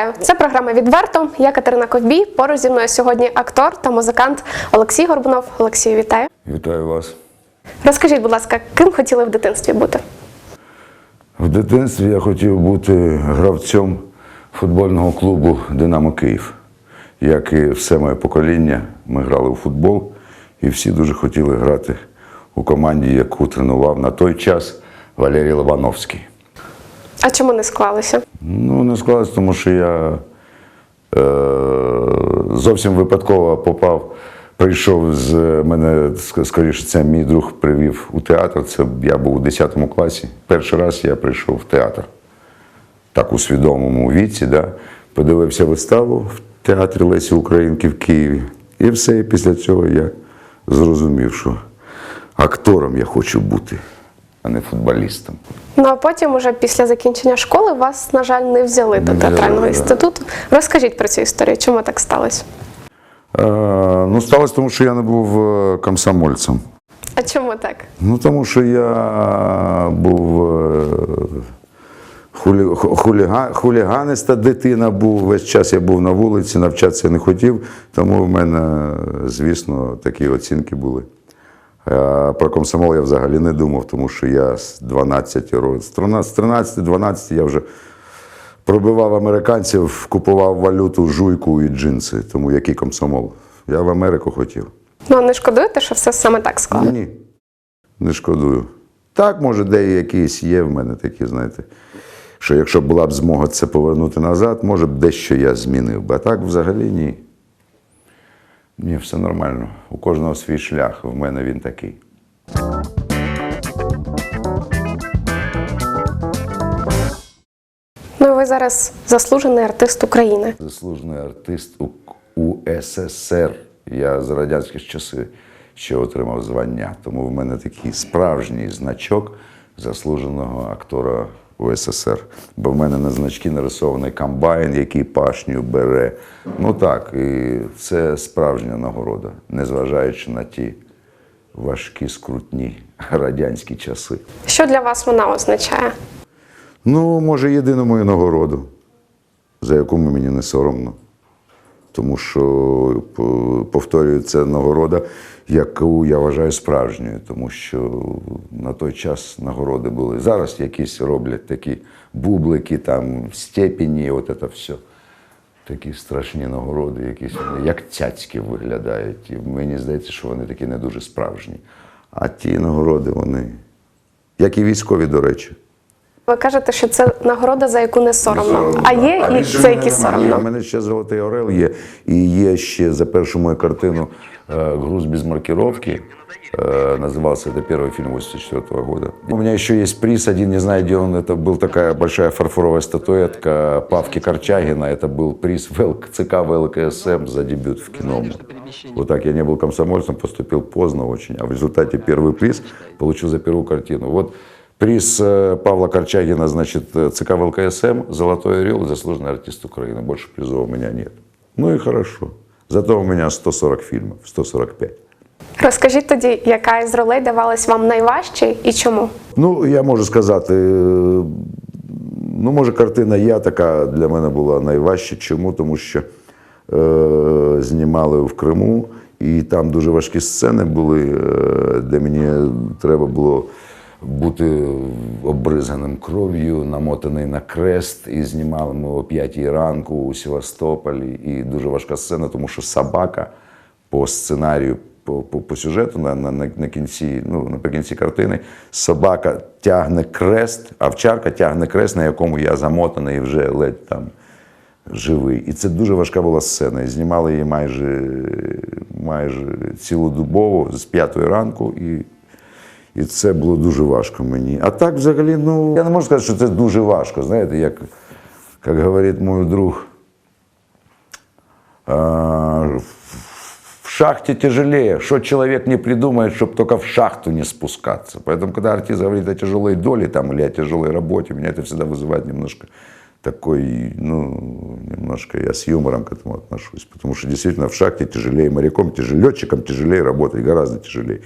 Вітаю! Це програма Відверто. Я Катерина Ковбій. Поруч зі мною сьогодні актор та музикант Олексій Горбунов. Олексію, вітаю. Вітаю вас. Розкажіть, будь ласка, ким хотіли в дитинстві бути? В дитинстві я хотів бути гравцем футбольного клубу Динамо Київ. Як і все моє покоління, ми грали у футбол, і всі дуже хотіли грати у команді, яку тренував на той час Валерій Лобановський. А чому не склалося? Ну, не склалось, тому що я е, зовсім випадково попав, прийшов з мене, скоріше, це мій друг привів у театр. Це я був у 10 класі. Перший раз я прийшов в театр. Так у свідомому віці, да? подивився виставу в театрі Лесі Українки в Києві. І все, і після цього я зрозумів, що актором я хочу бути, а не футболістом. Ну а потім, уже після закінчення школи, вас, на жаль, не взяли до Не взяли, театрального да. інституту. Розкажіть про цю історію, чому так сталося? Е, ну, сталося тому, що я не був е, комсомольцем. А чому так? Ну, тому що я був е, хулі, хуліга, хуліганиста дитина був. Весь час я був на вулиці, навчатися не хотів, тому в мене, звісно, такі оцінки були. А про комсомол я взагалі не думав, тому що я з 12 років, з 13-12 я вже пробивав американців, купував валюту, жуйку і джинси. Тому який комсомол? Я в Америку хотів. Ну а не шкодуєте, що все саме так склалося? Ні, не шкодую. Так, може, де якісь є в мене такі, знаєте, що якщо була б змога це повернути назад, може б дещо я змінив. А так взагалі ні. Ні, все нормально. У кожного свій шлях, в мене він такий. Ну ви зараз заслужений артист України. Заслужений артист у УССР. Я з радянських часів ще отримав звання. Тому в мене такий справжній значок заслуженого актора УССР. Бо в мене на значки нарисований комбайн, який пашню бере. Ну так, і це справжня нагорода, незважаючи на ті важкі, скрутні радянські часи. Що для вас вона означає? Ну, може, єдину мою нагороду, за яку мені не соромно. Тому що, повторюю, це нагорода, яку я вважаю справжньою, тому що на той час нагороди були. Зараз якісь роблять такі бублики, там, степені, от це все. Такі страшні нагороди, якісь вони як цяцьки виглядають. І мені здається, що вони такі не дуже справжні. А ті нагороди, вони, як і військові, до речі. Ви кажете, що це нагорода, за яку не соромно. А є і більше це мене які немає. У соромно. мене ще золотий орел є. І є ще за першу мою картину е, «Груз без маркировки». Э, Назывался это первый фильм 84 года. У меня еще есть приз, один, не знаю, где он, это был такая большая фарфоровая статуэтка Павки Корчагина. Это был приз в Л- ЦК ВЛКСМ за дебют в кино. Вот так я не был комсомольцем, поступил поздно очень, а в результате первый приз получил за первую картину. Вот приз э, Павла Корчагина, значит, э, ЦК ВЛКСМ, Золотой орел, заслуженный артист Украины. Больше призов у меня нет. Ну и хорошо. Зато у меня 140 фильмов, 145. Розкажіть тоді, яка із ролей давалась вам найважче і чому? Ну, я можу сказати, е, ну, може, картина я така для мене була найважча. Чому? Тому що е, знімали в Криму, і там дуже важкі сцени були, е, де мені треба було бути обризаним кров'ю, намотаний на крест, і знімали ми о 5 ранку у Севастополі. І дуже важка сцена, тому що собака по сценарію, по, по, по сюжету на, на, на, кінці, ну, наприкінці картини, собака тягне крест, овчарка тягне крест, на якому я замотаний і вже ледь там живий. І це дуже важка була сцена. І знімали її майже, майже цілодобово з п'ятої ранку. І, і це було дуже важко мені. А так, взагалі, ну, я не можу сказати, що це дуже важко. Знаєте, як, як говорить мій друг, а, в шахте тяжелее. Что человек не придумает, чтобы только в шахту не спускаться. Поэтому, когда артист говорит о тяжелой доле там, или о тяжелой работе, меня это всегда вызывает немножко такой, ну, немножко я с юмором к этому отношусь. Потому что действительно в шахте тяжелее моряком, тяжелее, летчиком тяжелее работать, гораздо тяжелее.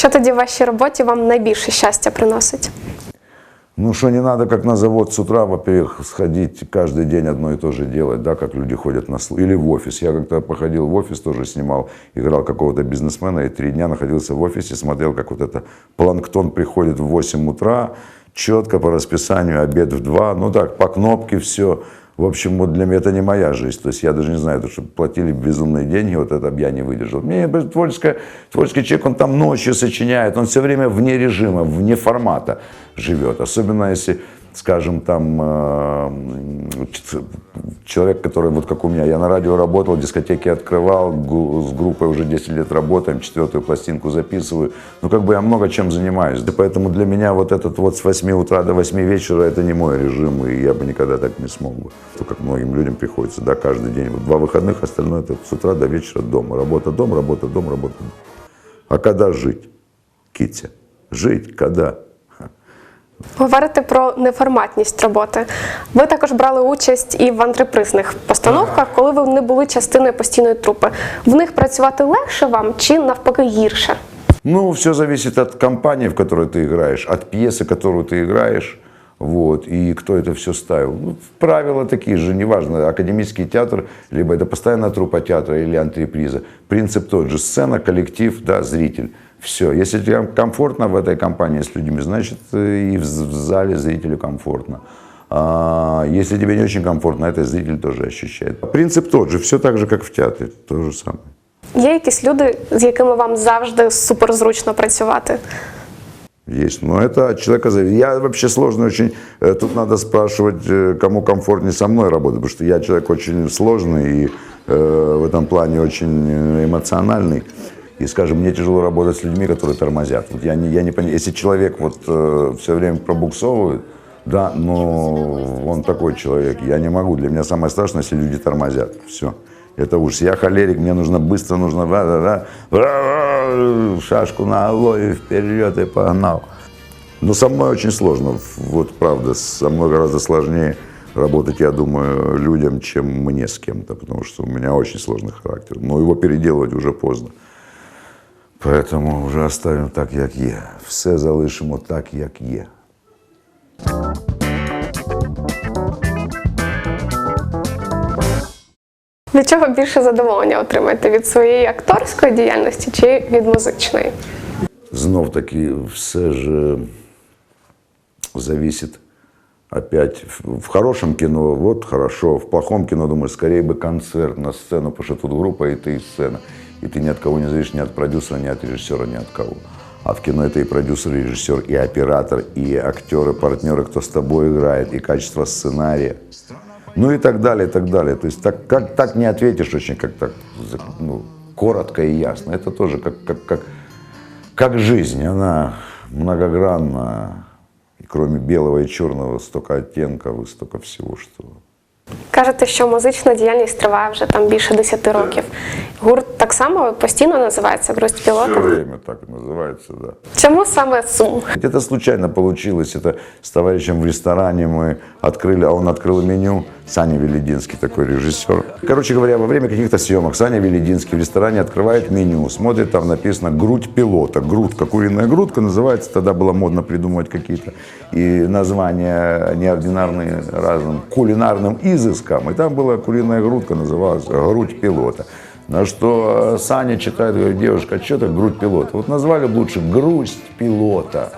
Що тоді в вашій роботі вам найбільше щастя приносить? Ну, что не надо, как на завод с утра, во-первых, сходить каждый день одно и то же делать, да, как люди ходят на службу. Или в офис. Я как-то походил в офис, тоже снимал, играл какого-то бизнесмена, и три дня находился в офисе, смотрел, как вот это планктон приходит в 8 утра, четко по расписанию, обед в 2, ну так, по кнопке все. В общем, вот для меня это не моя жизнь. То есть я даже не знаю, то, что платили безумные деньги, вот это я не выдержал. Мне творческое, творческий человек, он там ночью сочиняет, он все время вне режима, вне формата живет. Особенно если, скажем, там э, человек, который вот как у меня, я на радио работал, дискотеки открывал, с группой уже 10 лет работаем, четвертую пластинку записываю. Ну, как бы я много чем занимаюсь. И поэтому для меня вот этот вот с 8 утра до 8 вечера, это не мой режим, и я бы никогда так не смог бы. То, как многим людям приходится, да, каждый день. Вот два выходных, остальное это с утра до вечера дома. Работа, дом, работа, дом, работа, дом. А когда жить, Китя? Жить когда? Говорите про неформатність роботи. Ви також брали участь і в антрепризних постановках, коли ви не були частиною постійної трупи. В них працювати легше вам чи навпаки гірше? Ну, все зависит от компании, в которой ты играешь, от пьесы, которую ты играешь, вот, и кто это все ставил. Ну, правила такие же, неважно, академический театр, либо это постоянная труппа театра или антреприза. Принцип тот же, сцена, коллектив, да, зритель. Все. Если тебе комфортно в этой компании с людьми, значит и в зале зрителю комфортно. А если тебе не очень комфортно, это зритель тоже ощущает. Принцип тот же, все так же, как в театре, то же самое. Є якісь люди, з якими вам завжди суперзручно працювати? Есть, но это от человека зависит. Я вообще сложный очень, э, тут надо спрашивать, э, кому комфортнее со мной работать, потому что я человек очень сложный и э, в этом плане очень э, эмоциональный. И, скажем, мне тяжело работать с людьми, которые тормозят. Вот я не, я не понимаю, если человек вот все время пробуксовывает, да, но он такой человек, я не могу. Для меня самое страшное, если люди тормозят. Все. Это ужас. Я холерик, мне нужно быстро, нужно да, да, шашку на голове, вперед и погнал. Но со мной очень сложно. Вот правда, со мной гораздо сложнее работать, я думаю, людям, чем мне с кем-то, потому что у меня очень сложный характер. Но его переделывать уже поздно. Поэтому вже оставимо так, як є. Все залишимо так, як є. Від чого більше задоволення отримаєте? Від своєї акторської діяльності чи від музичної? Знов таки, все ж е, зависит опять. В в хорошем кино, вот хорошо, в плохом кино, думаю, скорее бы концерт на сцену, потому что тут группа, и ты и сцена. И ты ни от кого не зависишь, ни от продюсера, ни от режиссера, ни от кого. А в кино это и продюсер, и режиссер, и оператор, и актеры, партнеры, кто с тобой играет, и качество сценария. Ну и так далее, и так далее. То есть так, как, так не ответишь очень как так ну, коротко и ясно. Это тоже как, как, как, как жизнь, она многогранна. И кроме белого и черного столько оттенков и столько всего, что... Кажете, що музична діяльність триває вже там більше 10 років. Гурт так само постійно називається Грусть Все пілота. время так и называется, да. Чому саме сум? Это случайно получилось. Это с товарищем в ресторане мы открыли, а он открыл меню. Саня Велединский такой режиссер. Короче говоря, во время каких-то съемок Саня Велединский в ресторане открывает меню, смотрит, там написано «грудь пилота». Грудка, куриная грудка называется. Тогда было модно придумывать какие-то и названия неординарные разным кулинарным изыскам. И там была куриная грудка, называлась «грудь пилота». На что Саня читает, говорит, девушка, а что так грудь пилота? Вот назвали бы лучше грусть пилота.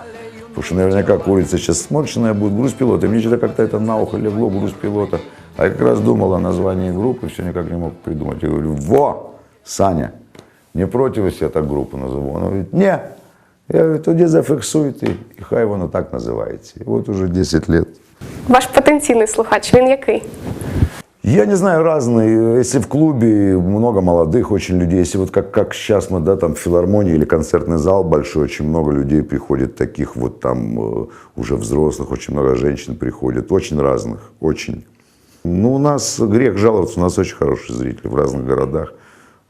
Потому что наверняка курица сейчас сморщенная будет, грусть пилота. И мне что-то как-то это на ухо легло, грусть пилота. А я как раз думал о названии группы, все никак не мог придумать. Я говорю, во, Саня, не против, если я так группу назову? Он говорит, не. Я говорю, тоді зафіксуйте, і хай воно так називається. І от уже 10 лет. Ваш потенційний слухач, він який? Я не знаю, разные. Если в клубе много молодых очень людей, если вот как, как сейчас мы, да, там в филармонии или концертный зал большой, очень много людей приходит, таких вот там э, уже взрослых, очень много женщин приходит, очень разных, очень. Ну, у нас грех жаловаться, у нас очень хороший зритель в разных городах,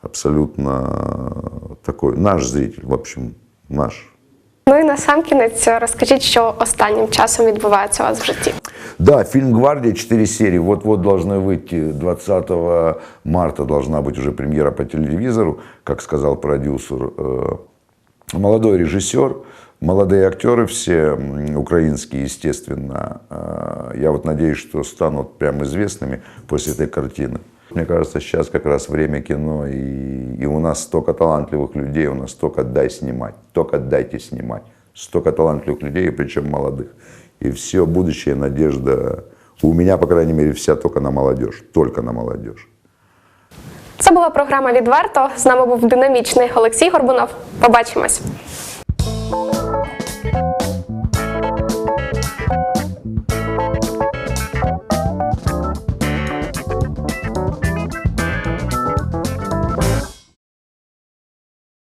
абсолютно такой, наш зритель, в общем, наш. Ну і на сам кінець розкажіть, що останнім часом відбувається у вас в житті. Да, фильм «Гвардия», 4 серии, вот-вот должны выйти, 20 марта должна быть уже премьера по телевизору, как сказал продюсер. Э, молодой режиссер, молодые актеры все м, украинские, естественно. Э, Я вот надеюсь, что станут прям известными после этой картины. Мне кажется, сейчас как раз время кино, и, и у нас столько талантливых людей, у нас столько дай снимать, только дайте снимать. Столько талантливых людей, причем молодых. И все будущее, надежда, у меня, по крайней мере, вся только на молодежь, только на молодежь. Це була програма Відверто. З нами був динамічний Олексій Горбунов. Побачимось.